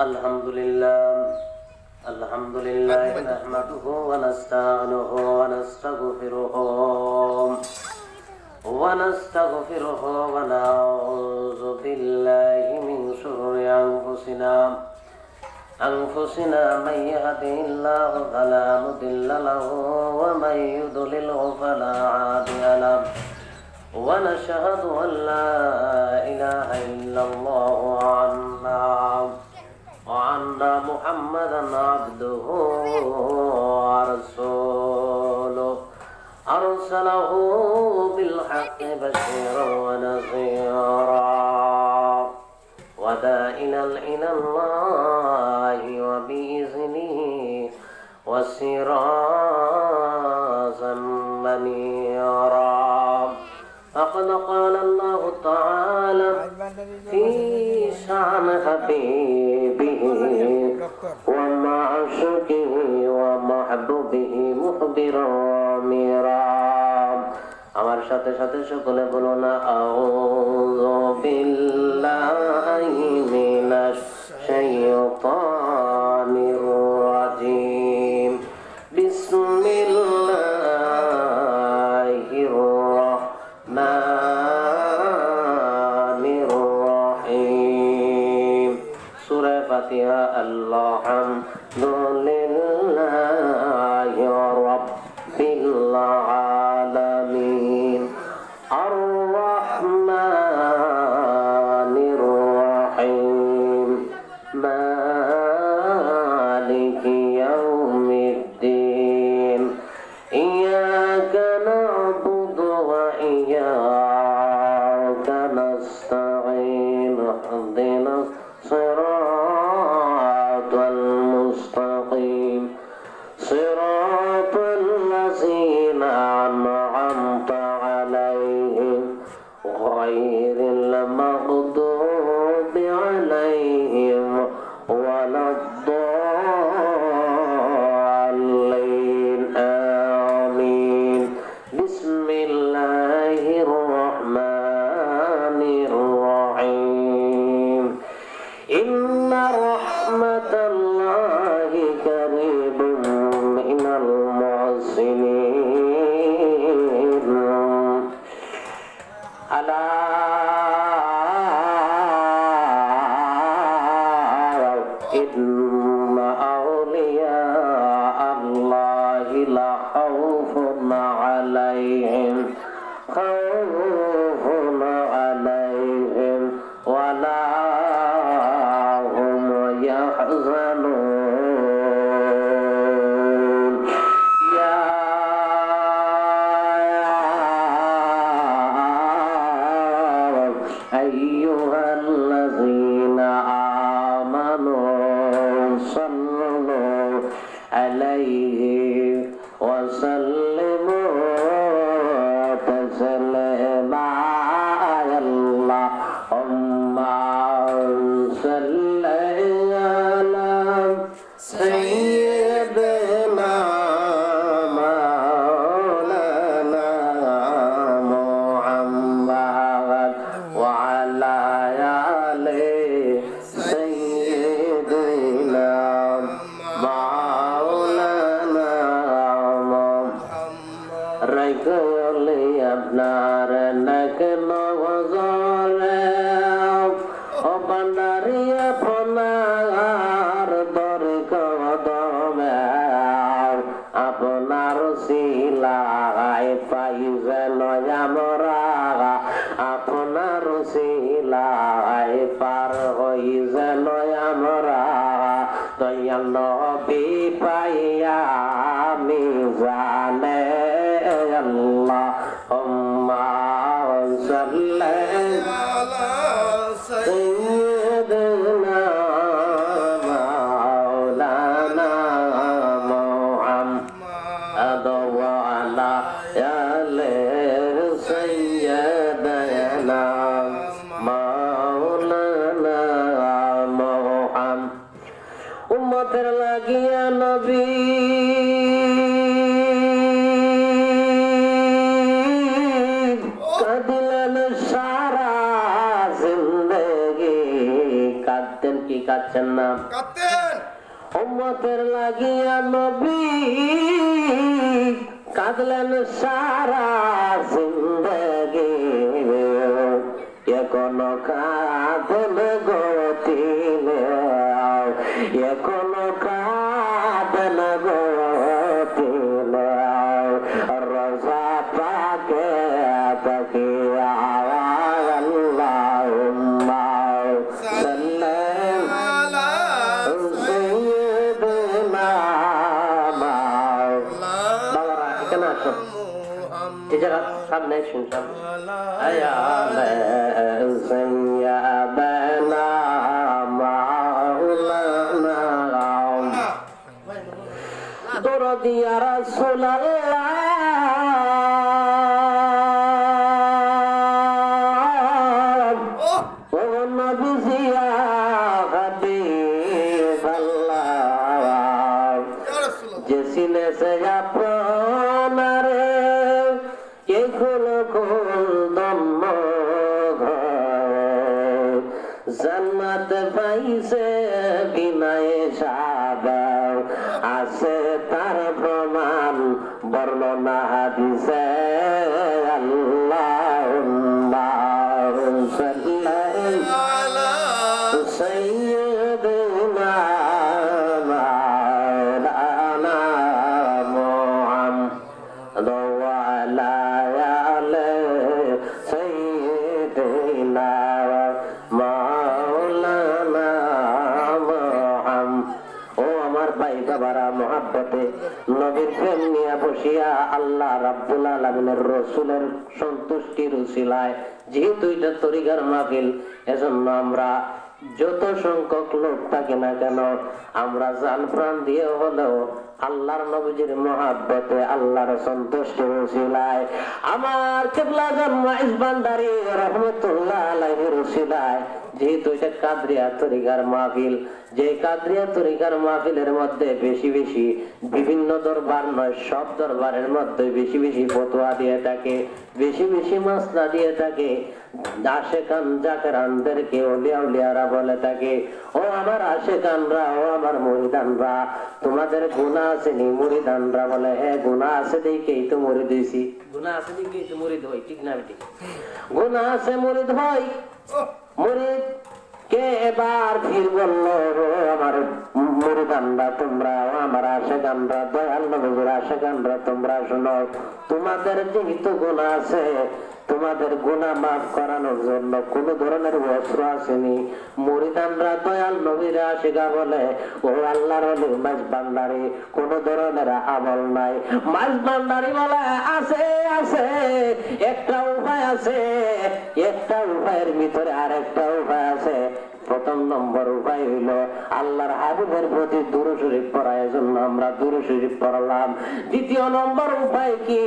الحمد لله الحمد لله نحمده ونستعينه ونستغفره ونستغفره ونعوذ بالله من شرور أنفسنا أنفسنا من يهده الله فلا مضل له ومن يضلله فلا هادي له ونشهد أن لا إله إلا الله وعنا وأن محمدا عبده ورسوله. أرسله بالحق بشيرا ونذيرا. ودائنا إلى الله وبإذنه وسراجا منيرا. قال الله تعالى في شان حبيبه ومعشوقه ومحبوبه مخبرا ميرا আমার সাথে সাথে সকলে বলো না আউযু বিল্লাহি মিনাশ শাইতানির فيها الحمد لله রাইকলি আপনার নাক নজরে। পান্ডারি আপনার দর কদমে আপনার শিলাই পাই যেন আমরা। আপনার শিলাই পার হই যেন আমরা। দয়াল পাইয়া কাঁদছেন না। কাঁদতেন। উম্মতের লাগিয়া নবী কাঁদলেন সারা জিন্দগি। এখনও কাঁদন দরদ ইয়া রাসূলুল্লাহ। ও ও নবী হাবিবাল্লাহ রাসূলুল্লাহ। যে সিনে সে আপনারে এখন দম্ম সন্তুষ্টির উশিলায় যেহেতু এটা তরিকার মাহফিল, এজন্য আমরা যত সংখ্যক লোক থাকে না কেন, আমরা জান প্রাণ দিয়ে হলেও আল্লাহর নবীজির মহাব্বতে, আল্লাহর সন্তুষ্টি রসিলায় আমার কেবলা জন্ম ইসবান্দারি রহমতুল্লাহ আলহির উসিলায় যেহেতু এটা কাদরিয়া তরিকার মাহফিল যে কাদরিয়া তরিকার মাহফিলের মধ্যে বেশি বেশি বিভিন্ন দরবার নয় সব দরবারের মধ্যে বেশি বেশি ফতোয়া দিয়ে থাকে বেশি বেশি মাসলা দিয়ে থাকে। আশেকান জাকেরানদেরকে ওলিয়া উলিয়ারা বলে থাকে ও আমার আশেকানরা ও আমার মরিদানরা তোমাদের গুণা আছে নি বলে হ্যাঁ গুণা আছে দেখেই তো মরি দিয়েছি। গুণা আছে দেখেই তো মরিদ ঠিক না ঠিক গুণা আছে মরিদ ও মুরিদ কে এবার ফির বলল "ও আমার তোমরা আমার আশেকানরা দয়াল নবীর আশেকানরা তোমরা শোনো, তোমাদের যেহেতু গুণা আছে, তোমাদের গুণা মাফ করানোর জন্য কোন ধরনের অস্ত্র আসেনি। মুরিদানরা দয়াল নবীর আশিকা বলে, ও আল্লাহর অলি, মাছ বান্দারি কোন ধরনের আমল নাই। মাছ বান্দারি বলে, আছে আছে, একটা উপায় আছে, একটা উপায়ের ভিতরে আরেকটা উপায় আছে। প্রথম নম্বর উপায় হইল আল্লাহর হাবিবের প্রতি দুরু শরীফ পড়ার জন্য আমরা দুরু শরীফ পড়লাম। দ্বিতীয় নম্বর উপায় কি?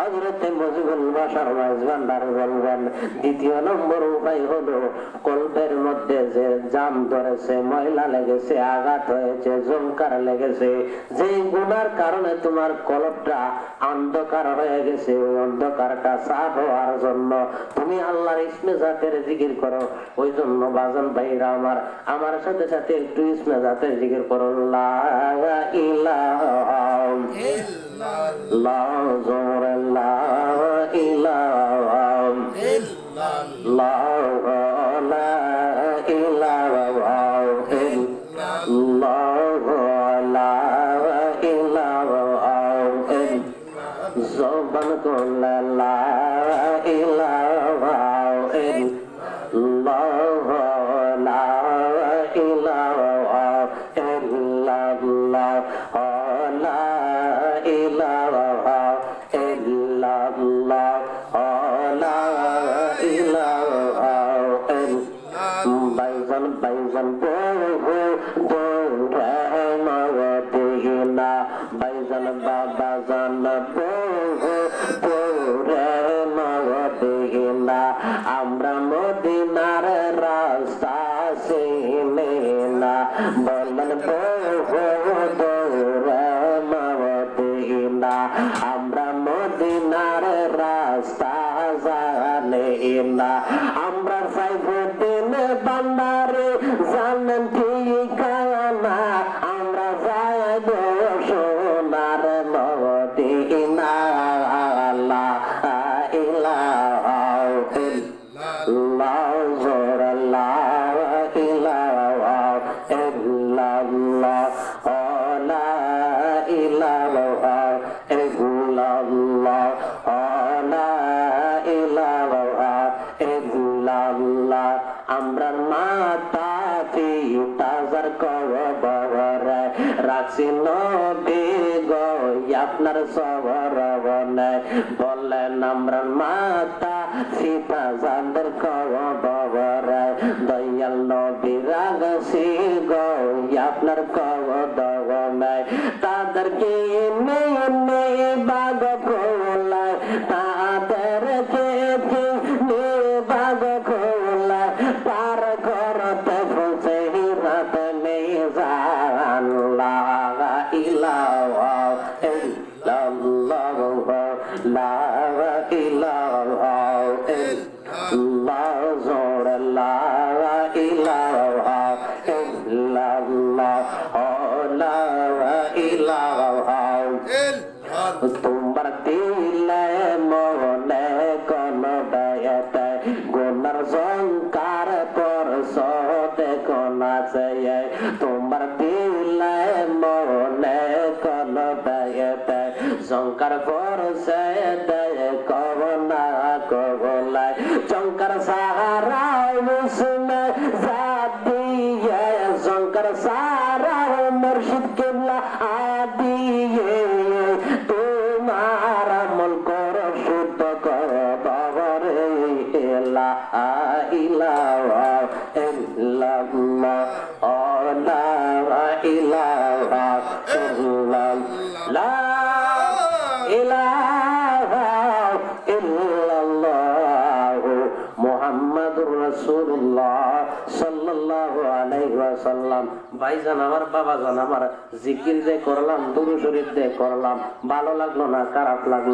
হজরতে মজিবুল বাসার ভান্ডার বলবেন, দ্বিতীয় নম্বর উপায় হলো কল্পের মধ্যে যে জাম ধরেছে, ময়লা লেগেছে, আঘাত হয়েছে, জমকার লেগেছে যে গুনার কারণে তোমার কলপটা অন্ধকার হয়ে গেছে, ওই অন্ধকারটা সাফ হওয়ার জন্য তুমি আল্লাহর ইসমে জাতের জিকির করো। ওই জন্য বাজন ভাইরা আমার আমার সাথে সাথে একটু ইসমে জাতের জিকির করো লা ইলাহা মদিনা আমরা আমরার মাতা পিতাজার কবর গো আপনার সবর বললেন আমরা মাতা সীতা কবর ইলাহা ইল্লাল্লাহ লা ইলাহা। তোমার দিলে মনে কোন দয়াতে গুণার সংকার পর সতে কোন আছে তোমার দিলে মনে কোন সংকার পর সে ইলাহা ইল্লাল্লাহ মুহাম্মাদুর রাসূলুল্লাহ সাল্লাল্লাহু আলাইহি ওয়াসাল্লাম ভাইজান আমার জিকির দে করলাম দুরূদ শরীফ দে করলাম ভালো লাগল না খারাপ লাগল